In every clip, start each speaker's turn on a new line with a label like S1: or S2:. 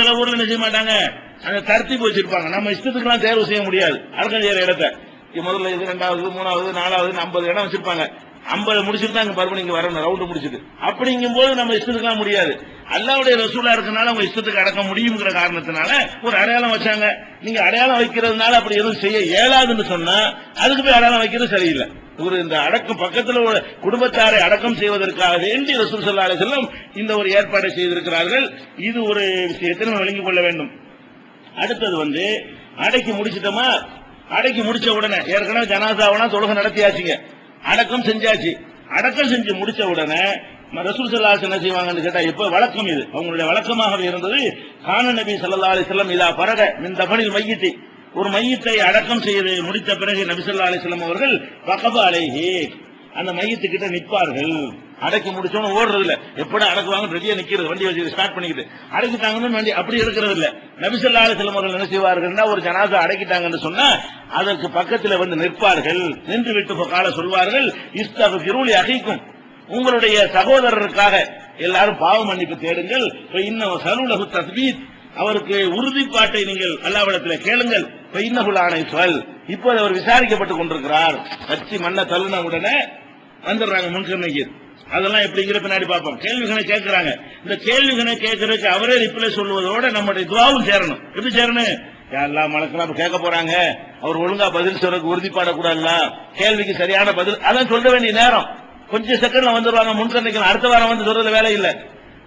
S1: சில ஊர்ல என்ன செய்ய மாட்டாங்க? அந்த தரத்தி வச்சிருப்பாங்க. நம்ம இஷ்டத்துக்கு எல்லாம் தேர்வு செய்ய முடியாது. அடக்கம் செய்யற இடத்த முதல்ல இது ரெண்டாவது மூணாவது நாலாவது ஐம்பது இடம் வச்சிருப்பாங்க. ஐம்பது முடிச்சுட்டு தான் இங்க மறுபடியும் இங்க வரணும் ரவுண்டு முடிச்சுட்டு. அப்படிங்கும் போது நம்ம இஷ்டத்துக்குலாம் முடியாது. அல்லாவுடைய ரசூலா இருக்கனால அவங்க இஷ்டத்துக்கு அடக்க முடியுங்கிற காரணத்தினால ஒரு அடையாளம் வச்சாங்க. நீங்க அடையாளம் வைக்கிறதுனால அப்படி எதுவும் செய்ய இயலாதுன்னு சொன்னா அதுக்கு போய் அடையாளம் வைக்கிறது சரியில்லை. ஒரு இந்த அடக்கம் பக்கத்தில் உள்ள குடும்பத்தாரை அடக்கம் செய்வதற்காக வேண்டி ரசூல் சல்லா செல்லும் இந்த ஒரு ஏற்பாடை செய்திருக்கிறார்கள். இது ஒரு விஷயத்தை நம்ம விளங்கிக் கொள்ள வேண்டும். அடுத்தது வந்து அடைக்கி முடிச்சிட்டோமா? அடைக்கி முடிச்ச உடனே ஏற்கனவே ஜனாசாவெல்லாம் தொழுகை நடத்தியாச்சுங்க. அடக்கம் செஞ்சாச்சு. அடக்கம் செஞ்சு முடிச்ச உடனே ரசூல் ஸல்லல்லாஹு என்ன செய்வாங்கன்னு கேட்டா இப்ப வழக்கம் இது. அவங்களுடைய வழக்கமாகவே இருந்தது கான நபி சல்லா அலைஹி இதா பரக இந்த பணியில் மையத்தை. ஒரு மையத்தை அடக்கம் செய்து முடித்த பிறகு நபி ஸல்லல்லாஹு அலைஹி அவர்கள் பகப அலைஹி. அந்த மையத்துக்கிட்ட நிற்பார்கள். அடக்கி முடிச்சோன்னு ஓடுறது இல்ல எப்படி அடக்குவாங்க ரெடியா நிக்கிறது வண்டி வச்சு ஸ்டார்ட் பண்ணிக்கிது. அடக்கிட்டாங்கன்னு வண்டி அப்படி இருக்கிறது இல்ல நபிசல்லா சில முறையில் என்ன செய்வார்கள்னா ஒரு ஜனாசா அடக்கிட்டாங்கன்னு சொன்னா அதற்கு பக்கத்துல வந்து நிற்பார்கள். நின்று விட்டு கால சொல்வார்கள் இஸ்தக திருளி அகைக்கும். உங்களுடைய சகோதரருக்காக எல்லாரும் பாவ மன்னிப்பு தேடுங்கள். இப்ப இன்னும் சருலகு தஸ்மீத் அவருக்கு உறுதிப்பாட்டை நீங்கள் அல்லாவிடத்தில் கேளுங்கள். இப்ப இன்னகுலானை சொல். இப்போது அவர் விசாரிக்கப்பட்டுக் கொண்டிருக்கிறார். கட்சி மண்ணை தள்ளின உடனே வந்துடுறாங்க முன்கர்ணைக்கு அதெல்லாம் எப்படிங்கிற பின்னாடி பார்ப்போம். கேள்விகளை கேட்கிறாங்க. இந்த கேள்விகளை கேட்கறதுக்கு அவரே ரிப்ளை சொல்லுவதோட நம்முடைய துவாவும் சேரணும். எப்படி சேரணும்? யாரெல்லாம் மலக்கலாம் கேட்க போறாங்க? அவர் ஒழுங்கா பதில் சொல்றதுக்கு உறுதிப்பாடக்கூடாதுல கேள்விக்கு சரியான பதில். அதான் சொல்ல வேண்டிய நேரம். கொஞ்சம் செகண்ட்ல வந்துருவாங்க. முன்கண்ணிக்கலாம் அடுத்த வாரம் வந்து சொல்றதுல வேலை இல்ல.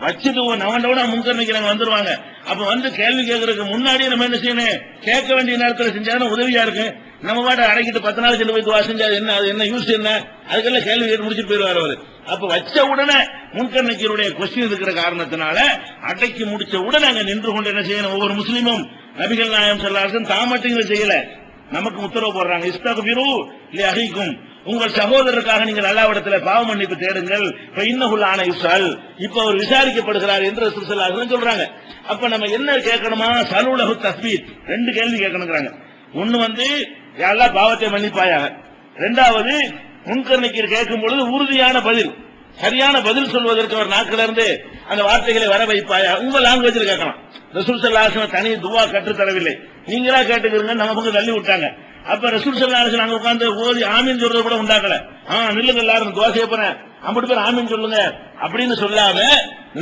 S1: வச்சுட்டு நவண்டோட முன்கண்ணிக்கிறாங்க வந்துருவாங்க. அப்ப வந்து கேள்வி கேட்கறதுக்கு முன்னாடியே நம்ம என்ன செய்யணும்? கேட்க வேண்டிய நேரத்தில் செஞ்சாலும் உதவியா இருக்கு நம்ம பாட்டு அடக்கிட்டு பத்து நாள் சென்று போய் துவா செஞ்சா என்ன அது என்ன யூஸ் என்ன? அதுக்கெல்லாம் கேள்வி கேட்டு முடிச்சுட்டு போயிருவாரு அவரு. அப்ப வச்ச உடனே முன்கண்ணக்கியருடைய கொஸ்டின் இருக்கிற காரணத்தினால அடக்கி முடிச்ச உடனே அங்க நின்று கொண்டு என்ன செய்யணும்? ஒவ்வொரு முஸ்லீமும் நபிகள் நாயம் சொல்லாருக்கும் தாமட்டங்களை செய்யல. நமக்கு உத்தரவு போடுறாங்க. இஸ்தகுபிரு இல்லை அகிக்கும் உங்கள் சகோதரருக்காக நீங்கள் அல்லாவிடத்தில் பாவ மன்னிப்பு தேடுங்கள். இப்ப இன்னகுல் ஆன இஸ்ரால் இப்ப அவர் விசாரிக்கப்படுகிறார் என்று ரசூலுல்லாஹி சொல்றாங்க. அப்ப நம்ம என்ன கேட்கணுமா? சலுலகு தஸ்பீத் ரெண்டு கேள்வி கேட்கணுங்கிறாங்க. ஒன்னு வந்து யாரெல்லாம் பாவத்தை மன்னிப்பாயாக? ரெண்டாவது முன்கர்ணிக்கு கேட்கும் பொழுது உறுதியான பதில். சரியான பதில் சொல்வதற்கு அவர் நாக்கிலிருந்து அந்த வார்த்தைகளை வர வைப்பாயா? உங்க லாங்குவேஜில் கேட்கலாம். ரசூல் சல்லாஹ் தனி துவா கற்றுத்தரவில்லை நீங்களா கேட்டுக்கிறீங்க நம்ம பக்கம் தள்ளி விட்டாங்க. அப்ப ரசூல் சல்லாஹ் நாங்க உட்கார்ந்து ஓதி ஆமீன் சொல்றது கூட உண்டாக்கல. ஆ நில்லுங்க எல்லாரும் துவா செய்ய போறேன். ஐம்பது பேர் ஆமீன் சொல்லுங்க அப்படின்னு சொல்லாம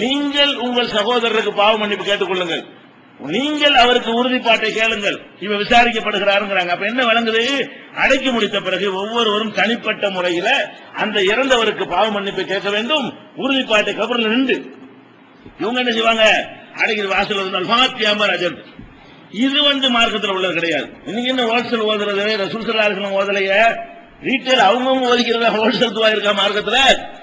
S1: நீங்கள் உங்கள் சகோதரருக்கு பாவ மன்னிப்பு கேட்டுக்கொள்ளுங்கள் நீங்கள் அவருக்கு உறுதிப்பாட்டை கேளுங்கள். இவ விசாரிக்கப்படுகிறாருங்கிறாங்க. அப்ப என்ன வழங்குது அடக்கி முடித்த பிறகு ஒவ்வொருவரும் தனிப்பட்ட முறையில அந்த இறந்தவருக்கு பாவ மன்னிப்பு கேட்க வேண்டும். உறுதிப்பாட்டை கபரில் நின்று. இவங்க என்ன செய்வாங்க? அடைக்கிற வாசல் இருந்தால் இது வந்து மார்க்கத்தில் உள்ளது கிடையாது. இன்னைக்கு என்ன ஹோல்சேல் ஓதுறது? ரசூல் சல்லாஹ் ஓதலைய. ரீட்டைல் அவங்கவுங்க ஒதுக்கிறதா ஹோல்சேல் துவா இருக்கா மார்க்கத்துல?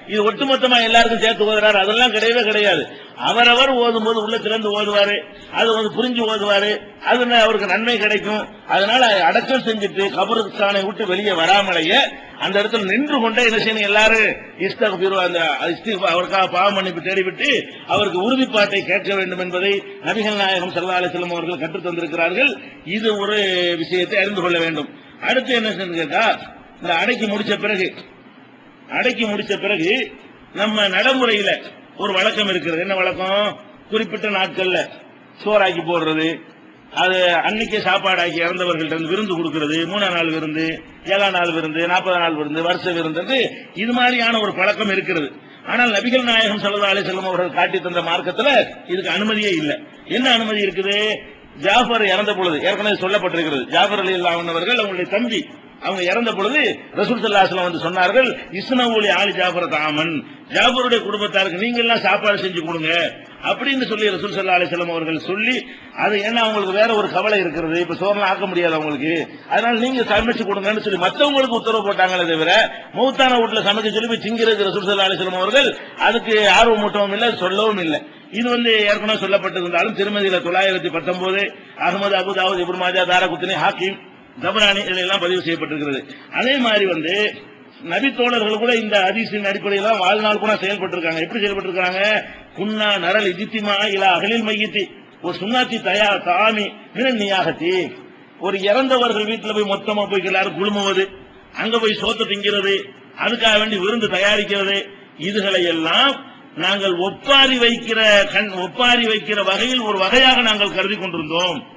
S1: இது ஒட்டுமொத்தமா எல்லாருக்கும் சேர்த்து ஓதுறாரு. அதெல்லாம் கிடையவே கிடையாது. அவரவர் ஓதும் போது உள்ள திறந்து ஓதுவாரு. அது வந்து புரிஞ்சு ஓதுவாரு. அது அவருக்கு நன்மை கிடைக்கும். அதனால அடக்கம் செஞ்சுட்டு கபருஸ்தானை விட்டு வெளியே வராமலேயே அந்த இடத்துல நின்று கொண்டே என்ன செய்யணும் எல்லாரும் இஸ்தகு அந்த இஸ்திக் அவருக்காக பாவ மன்னிப்பு தேடிவிட்டு அவருக்கு உறுதிப்பாட்டை கேட்க வேண்டும் என்பதை நபிகள் நாயகம் சல்லா அலிஸ்லம் அவர்கள் கற்றுத் தந்திருக்கிறார்கள் இது ஒரு விஷயத்தை அறிந்து கொள்ள வேண்டும். அடுத்து என்ன செய்யணும் கேட்டா இந்த அடக்கி முடிச்ச பிறகு அடக்கி முடிச்ச பிறகு நம்ம நடைமுறையில ஒரு வழக்கம் இருக்கிறது. என்ன வழக்கம்? குறிப்பிட்ட நாட்கள்ல சோறாக்கி போடுறது அது அன்னைக்கே சாப்பாடாக்கி இறந்தவர்கள்ட்ட இருந்து விருந்து கொடுக்கறது மூணாம் நாள் விருந்து ஏழாம் நாள் விருந்து நாற்பது நாள் விருந்து வருஷ விருந்து இது மாதிரியான ஒரு பழக்கம் இருக்கிறது. ஆனால் நபிகள் நாயகம் சல்லா அலி செல்லம் அவர்கள் காட்டி தந்த மார்க்கத்துல இதுக்கு அனுமதியே இல்லை. என்ன அனுமதி இருக்குது? ஜாஃபர் இறந்த பொழுது ஏற்கனவே சொல்லப்பட்டிருக்கிறது ஜாஃபர் அலி அவர்கள் அவங்களுடைய தம்பி அவங்க இறந்த பொழுது ரசூல் சல்லாஸ்லாம் வந்து சொன்னார்கள் இஸ்னவுலி ஆலி ஜாஃபர் தாமன் ஜாஃபருடைய குடும்பத்தாருக்கு நீங்க எல்லாம் சாப்பாடு செஞ்சு கொடுங்க. அப்படின்னு சொல்லி ரசூல் சல்லா அலிஸ்லாம் அவர்கள் சொல்லி அது ஏன்னா அவங்களுக்கு வேற ஒரு கவலை இருக்கிறது இப்ப சோறுலாம் ஆக்க முடியாது அவங்களுக்கு. அதனால நீங்க சமைச்சு கொடுங்கன்னு சொல்லி மற்றவங்களுக்கு உத்தரவு போட்டாங்களே தவிர மௌத்தான வீட்டுல சமைக்க சொல்லி போய் திங்கிறது ரசூல் சல்லா அலிஸ்லாம் அவர்கள் அதுக்கு ஆர்வம் மூட்டவும் இல்லை சொல்லவும் இல்லை. இது வந்து ஏற்கனவே சொல்லப்பட்டிருந்தாலும் திருமதியில தொள்ளாயிரத்தி பத்தொன்பது அகமது அபுதாவுத் இப்ரமாஜா தாரகுத்தினி ஹாக்கிம் தபராணி இதெல்லாம் பதிவு செய்யப்பட்டிருக்கிறது. அதே மாதிரி வந்து நபி தோழர்கள் கூட இந்த ஹதீஸின் அடிப்படையில் வாழ்நாள் கூட செயல்பட்டிருக்காங்க. எப்படி செயல்பட்டிருக்காங்க? குன்னா நரல் இஜித்திமா இலா அகலில் மையத்தி. ஒரு சுண்ணாத்தி தயா தாமி மினன்னியாகத்தி ஒரு இறந்தவர்கள் வீட்டில் போய் மொத்தமா போய் எல்லாரும் குழுமுவது அங்க போய் சோத்த திங்கிறது அதுக்காக வேண்டி விருந்து தயாரிக்கிறது இதுகளை எல்லாம் நாங்கள் ஒப்பாரி வைக்கிற கண் ஒப்பாரி வைக்கிற வகையில் ஒரு வகையாக நாங்கள் கருதி கொண்டிருந்தோம்.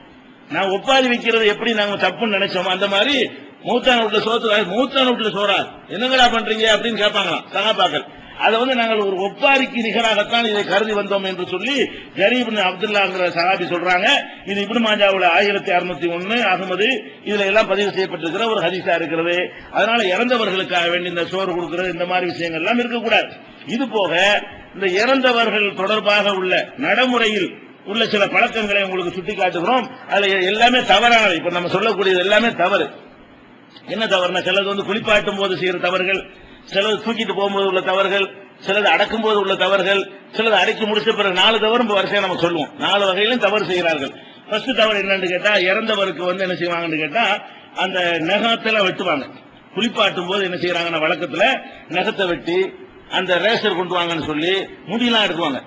S1: நான் ஒப்பாரி வைக்கிறது எப்படி நாங்க தப்புன்னு நினைச்சோம் அந்த மாதிரி மூத்தான வீட்டுல சோத்து மூத்தான வீட்டுல சோறா. என்னங்களா பண்றீங்க அப்படின்னு கேட்பாங்களாம் சகாபாக்கள். அதை வந்து நாங்கள் ஒரு ஒப்பாரிக்கு நிகராகத்தான் இதை கருதி வந்தோம் என்று சொல்லி ஜரீப் அப்துல்லாங்கிற சகாபி சொல்றாங்க. இது இப்படி மாஜாவுல ஆயிரத்தி அறுநூத்தி ஒன்னு அகமது. இதுல எல்லாம் பதிவு செய்யப்பட்டிருக்கிற ஒரு ஹதீஸா இருக்கிறது. அதனால இறந்தவர்களுக்காக வேண்டி இந்த சோறு கொடுக்கிறது இந்த மாதிரி விஷயங்கள் எல்லாம் இருக்கக்கூடாது. இது போக இந்த இறந்தவர்கள் தொடர்பாக உள்ள நடைமுறையில் உள்ள சில பழக்கங்களை உங்களுக்கு சுட்டி காட்டுகிறோம் அதுல எல்லாமே தவறானது இப்ப நம்ம சொல்லக்கூடியது எல்லாமே தவறு. என்ன தவறுனா சிலது வந்து குளிப்பாட்டும் போது செய்யற தவறுகள் சிலது தூக்கிட்டு போகும்போது உள்ள தவறுகள் சிலது அடக்கும் போது உள்ள தவறுகள் சிலது அடக்கி முடிச்ச பிறகு நாலு தவறு வரிசையா நம்ம சொல்லுவோம். நாலு வகையிலும் தவறு செய்கிறார்கள். ஃபர்ஸ்ட் தவறு என்னன்னு கேட்டா இறந்தவருக்கு வந்து என்ன செய்வாங்கன்னு கேட்டா அந்த நகத்துல வெட்டுவாங்க. குளிப்பாட்டும் போது என்ன செய்யறாங்கன்னா வழக்கத்துல நகத்தை வெட்டி அந்த ரேசர் கொண்டு வாங்கன்னு சொல்லி முடியெல்லாம் எடுக்குவாங்க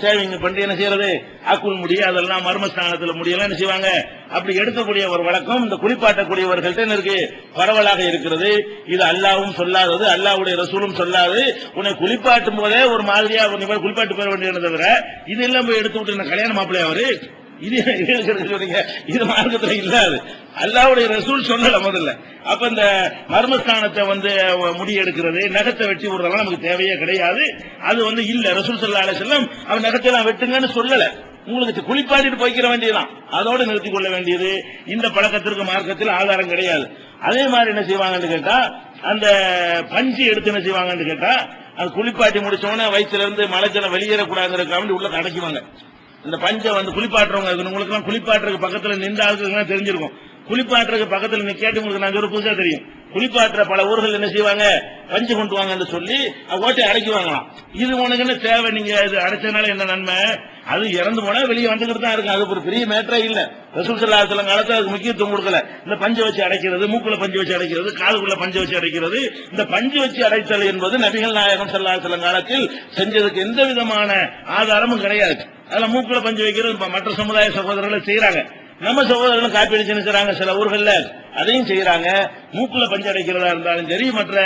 S1: சேவிங் பண்ணி என்ன செய்யறது? அக்குள் முடிய அதெல்லாம் மர்மஸ்தானத்தில் முடியெல்லாம் என்ன செய்வாங்க? அப்படி எடுக்கக்கூடிய ஒரு வழக்கம் இந்த குளிப்பாட்டக்கூடியவர்கள்ட்ட என்ன இருக்கு? பரவலாக இருக்கிறது. இது அல்லாவும் சொல்லாதது அல்லாவுடைய ரசூலும் சொல்லாது. உன்னை குளிப்பாட்டும் போதே ஒரு மாதிரியா ஒரு குளிப்பாட்டு பெற வேண்டியது தவிர இது எல்லாம் போய் எடுத்து விட்டு கல்யாணம் கல்யாண மாப்பிள்ளை அவரு இது இது இது மார்க்கத்துல இல்லாது. அல்லாவுடைய ரசூல் சொன்னல முதல்ல. அப்ப இந்த மர்மஸ்தானத்தை வந்து முடி எடுக்கிறது நகத்தை வெட்டி விடுறதெல்லாம் நமக்கு தேவையே கிடையாது. அது வந்து இல்ல. ரசூல் சல்லா அலி செல்லம் அவன் நகத்தெல்லாம் வெட்டுங்கன்னு சொல்லல. உங்களுக்கு குளிப்பாட்டிட்டு போய்க்கிற வேண்டியதுதான். அதோடு நிறுத்திக் கொள்ள வேண்டியது. இந்த பழக்கத்திற்கு மார்க்கத்தில் ஆதாரம் கிடையாது. அதே மாதிரி என்ன செய்வாங்கன்னு கேட்டா அந்த பஞ்சு எடுத்து என்ன செய்வாங்கன்னு கேட்டா அது குளிப்பாட்டி முடிச்ச உடனே வயிற்றுல இருந்து மலைச்சலம் வெளியேறக்கூடாதுங்கிறதுக்காக உள்ள அடைக்குவாங்க. இந்த பஞ்சை வந்து குளிப்பாட்டுறவங்க உங்களுக்கு எல்லாம் குளிப்பாட்டுறதுக்கு பக்கத்துல நின்ற ஆளுக்கு தெரிஞ்சிருக்கும். குளிப்பாட்டுறதுக்கு பக்கத்துல நீ கேட்டு உங்களுக்கு நாங்க ஒரு புதுசா தெரியும். குளிப்பாட்டுற பல ஊர்கள் என்ன செய்வாங்க? பஞ்சு கொண்டு வாங்கன்னு சொல்லி ஓட்டை அடைக்குவாங்களாம் இது உனக்கு என்ன தேவை? நீங்க இது அடைச்சதுனால என்ன நன்மை? அது இறந்து போனா வெளியே வந்துகிட்டு தான் இருக்கும் அது ஒரு பெரிய மேட்டரே இல்ல. ரசூல் சில காலத்துல அதுக்கு முக்கியத்துவம் கொடுக்கல. இந்த பஞ்சை வச்சு அடைக்கிறது மூக்குல பஞ்சு வச்சு அடைக்கிறது காதுக்குள்ள பஞ்சு வச்சு அடைக்கிறது இந்த பஞ்சு வச்சு அடைத்தல் என்பது நபிகள் நாயகம் சல்லாஹலம் காலத்தில் செஞ்சதுக்கு எந்த விதமான ஆதாரமும் கிடையாது. அதுல மூக்குல பஞ்சு வைக்கிறது மற்ற சமுதாய சகோதரர்களை செய்யறாங்க நம்ம சகோதரர்களும் காப்பி அடிச்சு சில ஊர்கள்ல அதையும் செய்யறாங்க மூக்குல பஞ்சு அடைக்கிறதா இருந்தாலும் சரி மற்ற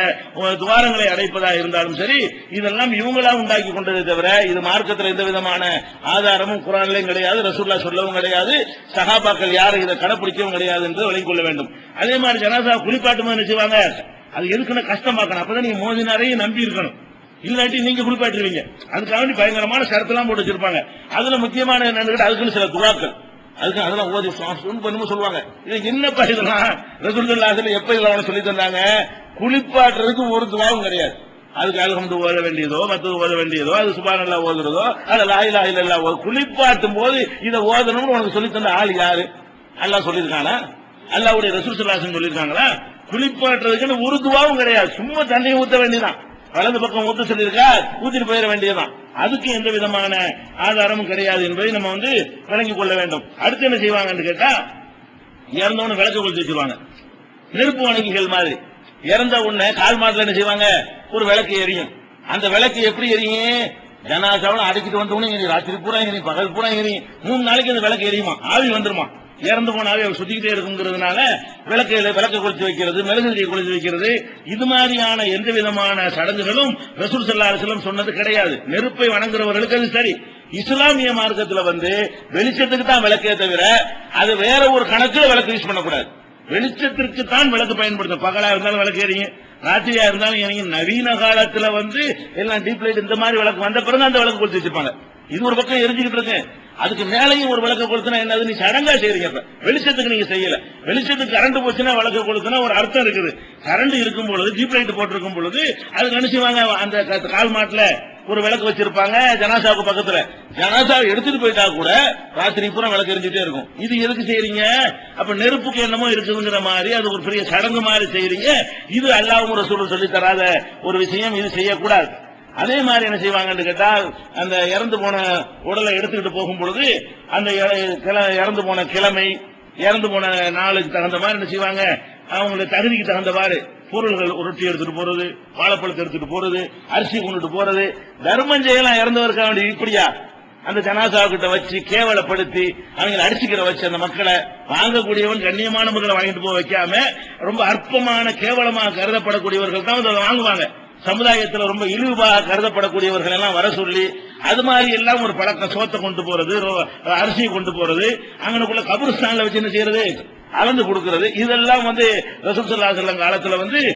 S1: துவாரங்களை அடைப்பதா இருந்தாலும் சரி இதெல்லாம் இவங்களா உண்டாக்கி கொண்டதே தவிர இது மார்க்கத்தில் எந்த விதமான ஆதாரமும் குரான்லையும் கிடையாது ரசூல்லா சொல்லவும் கிடையாது சகாபாக்கள் யாரும் இதை கடைப்பிடிக்கவும் கிடையாது என்று விளங்கிக் வேண்டும். அதே மாதிரி ஜனாசா குளிப்பாட்டும் என்ன செய்வாங்க? அது எதுக்குன்னு கஷ்டமாக்கணும் அப்பதான் நீங்க மோதினாரையும் நம்பி இருக்கணும். இல்லாட்டி நீங்க குளிப்பாட்டுருவீங்க அதுக்காக பயங்கரமான ஷரத்தெல்லாம் போட்டு வச்சிருப்பாங்க. அதுல முக்கியமான என்னன்னு அதுக்குன்னு சில துவாக்கள். அதுக்கு அதெல்லாம் ஓதி சுன் பண்ணும் சொல்லுவாங்க. இது என்னப்பா இதெல்லாம்? ரசூலுல்லாஹி எப்ப இதெல்லாம் சொல்லி தந்தாங்க? குளிப்பாட்டுறதுக்கு ஒரு துவாவும் கிடையாது. அதுக்கு அலகம்து ஓத வேண்டியதோ மற்றது ஓத வேண்டியதோ அது சுபானல்லா ஓதுறதோ அது லாயிலா இல்லல்லா ஓ குளிப்பாட்டும் போது இதை ஓதணும்னு உனக்கு சொல்லி தந்த ஆள் யாரு? அல்லா சொல்லியிருக்கானா? அல்லாவுடைய ரசூல் சல்லாசன் சொல்லியிருக்காங்களா? குளிப்பாட்டுறதுக்குன்னு ஒரு துவாவும் கிடையாது. சும்மா தண்ணியை ஊத்த வேண்டியதான் வலது பக்கம் ஊத்த சொல்லியிருக்கா ஊத்திட்டு போயிட வேண்டியதுதான். அதுக்கு எந்த விதமான ஆதாரமும் கிடையாது என்பதை நம்ம வந்து விளங்கிக் கொள்ள வேண்டும். அடுத்து என்ன செய்வாங்கன்னு கேட்டா இறந்தவனு விளக்கு கொளுத்தி வச்சிருவாங்க. நெருப்பு வணங்கிகள் மாதிரி. இறந்த உடனே கால் மாட்டுல என்ன செய்வாங்க? ஒரு விளக்கு எரியும். அந்த விளக்கு எப்படி எரியும்? ஜனாசாவில் அடிக்கிட்டு வந்த எரியும். ராத்திரி பூரா எரியும் பகல் பூரா எரியும். மூணு நாளைக்கு அந்த விளக்கு எரியுமா? ஆவி வந்துருமா? இறந்து போனாவே அவர் சுத்திக்கிட்டே இருக்குங்கிறதுனால விளக்கையில விளக்க கொளுத்தி வைக்கிறது மெழுகுதிரியை கொளுத்தி வைக்கிறது. இது மாதிரியான எந்த விதமான சடங்குகளும் ரசூல் சல்லா அலிஸ்லம் சொன்னது கிடையாது. நெருப்பை வணங்குறவர்களுக்கு அது சரி. இஸ்லாமிய மார்க்கத்துல வந்து வெளிச்சத்துக்கு தான் விளக்கே தவிர அது வேற ஒரு கணக்குல விளக்கு யூஸ் பண்ணக்கூடாது. வெளிச்சத்திற்கு தான் விளக்கு பயன்படுத்தும் பகலா இருந்தாலும் விளக்கு எரியும் ராத்திரியா இருந்தாலும் எரியும் நவீன காலத்துல வந்து எல்லாம் டீப் லைட் இந்த மாதிரி விளக்கு வந்த பிறகு அந்த விளக்கு கொடுத்து வச்சிருப்பாங்க. இது ஒரு பக்கம் எரிஞ்சுக்கிட்டு இருக்கேன். அதுக்கு மேலையும் ஒரு விளக்கு கொளுத்தினா என்னது? நீ சடங்கா செய்றீங்க இப்ப வெளிச்சத்துக்கு நீங்க செய்யல. வெளிச்சத்துக்கு கரண்ட் போச்சுன்னா விளக்க கொளுத்தினா ஒரு அர்த்தம் இருக்குது. கரண்ட் இருக்கும் பொழுது ஜீப் லைட் போட்டிருக்கும் பொழுது அது நினைச்சுவாங்க அந்த க- கால் மாட்டுல ஒரு விளக்கு வச்சிருப்பாங்க ஜனாசாவுக்கு பக்கத்துல. ஜனாசாவை எடுத்துட்டு போயிட்டா கூட ராத்திரி பூரா விளக்கு எரிஞ்சுட்டே இருக்கும். இது எதுக்கு செய்யறீங்க அப்ப நெருப்புக்கு என்னமோ இருக்குதுங்கிற மாதிரி அது ஒரு பெரிய சடங்கு மாதிரி செய்யறீங்க இது அல்லாவும் ரசூலும் சொல்லி தராத ஒரு விஷயம் இது செய்யக்கூடாது. அதே மாதிரி என்ன செய்வாங்கன்னு கேட்டால் அந்த இறந்து போன உடலை எடுத்துக்கிட்டு போகும் பொழுது அந்த இற- இறந்து போன கிழமை இறந்து போன நாளுக்கு தகுந்த மாதிரி என்ன செய்வாங்க? அவங்களுடைய தகுதிக்கு தகுந்தவாறு பொருள்கள் ரொட்டி எடுத்துட்டு போறது வாழைப்பழத்தை எடுத்துட்டு போறது அரிசி கொண்டுட்டு போறது தர்மம் செய்யலாம் இறந்தவருக்கு வேண்டி இப்படியா? அந்த ஜனாசாவுக்கிட்ட வச்சு கேவலப்படுத்தி அவங்களை அடிச்சுக்கிற வச்சு அந்த மக்களை வாங்கக்கூடியவன் கண்ணியமான மக்களை வாங்கிட்டு போக வைக்காம ரொம்ப அற்பமான கேவலமாக கருதப்படக்கூடியவர்கள் தான் வந்து அதை வாங்குவாங்க. சமுதாயத்தில் ரொம்ப இழிவாக கருதப்படக்கூடியவர்கள் எல்லாம் வர சொல்லி அது மாதிரி எல்லாம் ஒரு பழக்கம் சோத்தை கொண்டு போறது அரிசியை கொண்டு போறது அங்கனுக்குள்ள கபருஸ்தான்ல வச்சு என்ன செய்யறது? அளந்து கொடுக்கிறது. இதெல்லாம் வந்து ரசூல் ஸல்லல்லாஹு காலத்துல வந்து